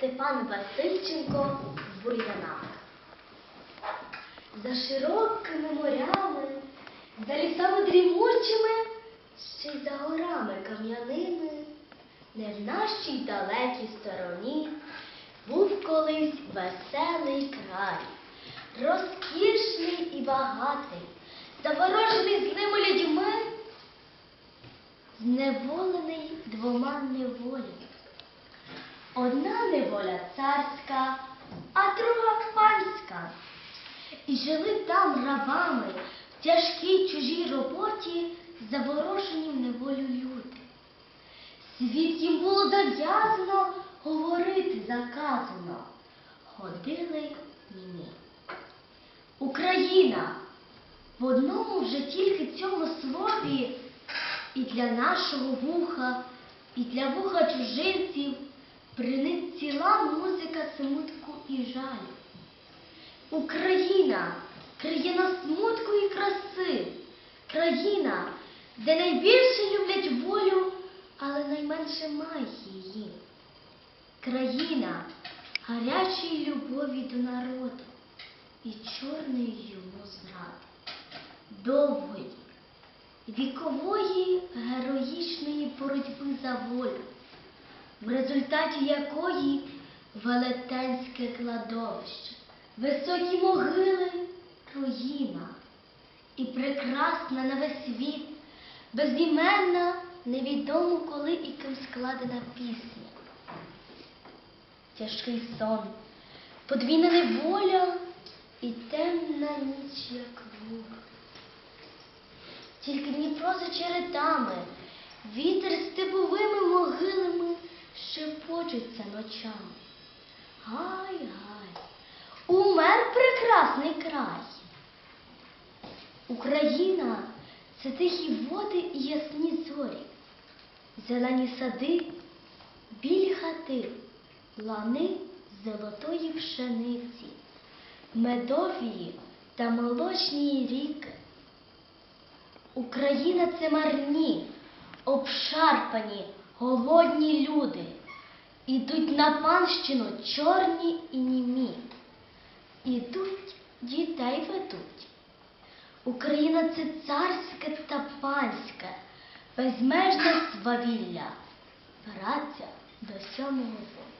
Степан Васильченко в бур'янах. За широкими морями, за лісами дрімучими, ще й за горами кам'яними, не в нашій далекій стороні був колись веселий край, розкішний і багатий, заворожений злими людьми, зневолений двома неволями. Одна неволя царська, а друга панська. І жили там рабами в тяжкій чужій роботі, заворожені в неволю люди. Світ їм було зав'язано, говорити заказано. Ходили німі. Україна в одному вже тільки цьому слові і для нашого вуха, і для вуха чужинців принить ціла музика смутку і жалю. Україна країна смутку і краси, країна, де найбільше люблять волю, але найменше має її. Країна гарячої любові до народу і чорної йому зради, довгої, вікової героїчної боротьби за волю, в результаті якої велетенське кладовище, високі могили, руїна і прекрасна на весь світ, безіменна, невідомо коли і ким складена пісня. Тяжкий сон, подвійна неволя і темна ніч, як луг. Тільки Дніпро за черетами, вітер степовими могилами шепочеться ночами. Гай, гай, умер прекрасний край. Україна це тихі води і ясні зорі, зелені сади, білі хати, лани золотої пшениці, медовії та молочні ріки. Україна це марні, обшарпані, голодні люди. Ідуть на панщину чорні і німі. Ідуть, дітей ведуть. Україна це царське та панське, безмежне свавілля, праця до сьомого року.